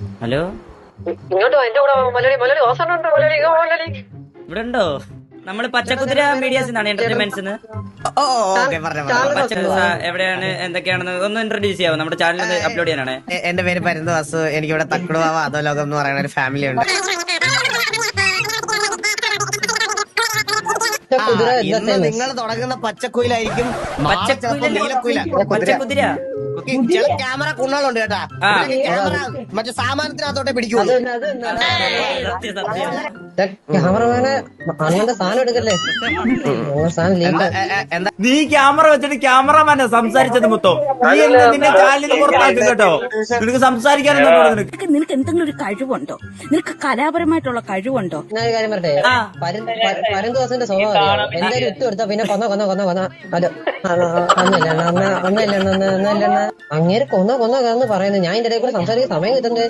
Hello? ഇങ്ങോട്ട് എന്റെ കൂടെ വാ. മലയാളി മലയാളി വാസന ഉണ്ട് മലയാളി? ഇങ്ങോ മലയാളി. ഇവിടെ ഉണ്ടോ നമ്മൾ പച്ചക്കുതിര മീഡിയാസ് എന്നാണ് എന്റർടൈൻമെന്റ്സ് എവിടെയാണ് എന്തൊക്കെയാണെന്ന് ഒന്ന് ഇൻട്രൊഡ്യൂസ് ചെയ്യാവോ? നമ്മുടെ ചാനലിൽ അപ്ലോഡ് ചെയ്യാനാണ്. എന്റെ പേര് പരന്ത് വാസു. എനിക്ക് ഇവിടെ തക്കുടുവാവ അതോ ലോകം എന്ന് പറയുന്ന ഒരു ഫാമിലി ഉണ്ട്. നിങ്ങൾ തുടങ്ങുന്ന പച്ചക്കുയിലായിരിക്കും പച്ചക്കുതിര. ചില ക്യാമറ കുണ്ണകളുണ്ട് കേട്ടാ. ക്യാമറ മറ്റേ സാമാനത്തിനകത്തോട്ടെ പിടിക്കൂ. ക്യാമറമാനെ അങ്ങനത്തെ സാധനം എടുക്കല്ലേ? നീ ക്യാമറ വെച്ചിട്ട് ക്യാമറമാനെ സംസാരിച്ചത് മുത്തോ? നീ നിന്നെ ചാലിന് പുറത്താക്കും കേട്ടോ. നിനക്ക് സംസാരിക്കാനൊന്നും നിനക്ക്. എന്തെങ്കിലും ഒരു കഴിവുണ്ടോ? നിനക്ക് കലാപരമായിട്ടുള്ള കഴിവുണ്ടോ? ഞാൻ ഒരു കാര്യം പറയട്ടെ? ആ. പരന്ത് സ്വഭാവം എന്തായാലും ഇട്ട് കൊടുത്താ പിന്നെ കൊന്ന കൊന്ന കൊന്ന കൊന്ന. അത് ഒന്നില്ല ഒന്നില്ല ഒന്നില്ല ഒന്നില്ല അങ്ങേര് കൊന്ന കൊന്ന കൊന്ന് പറയുന്നത് ഞാൻ ഇതിന്റെ കൂടെ സംസാരിക്കാൻ സമയം കിട്ടണ്ടേ?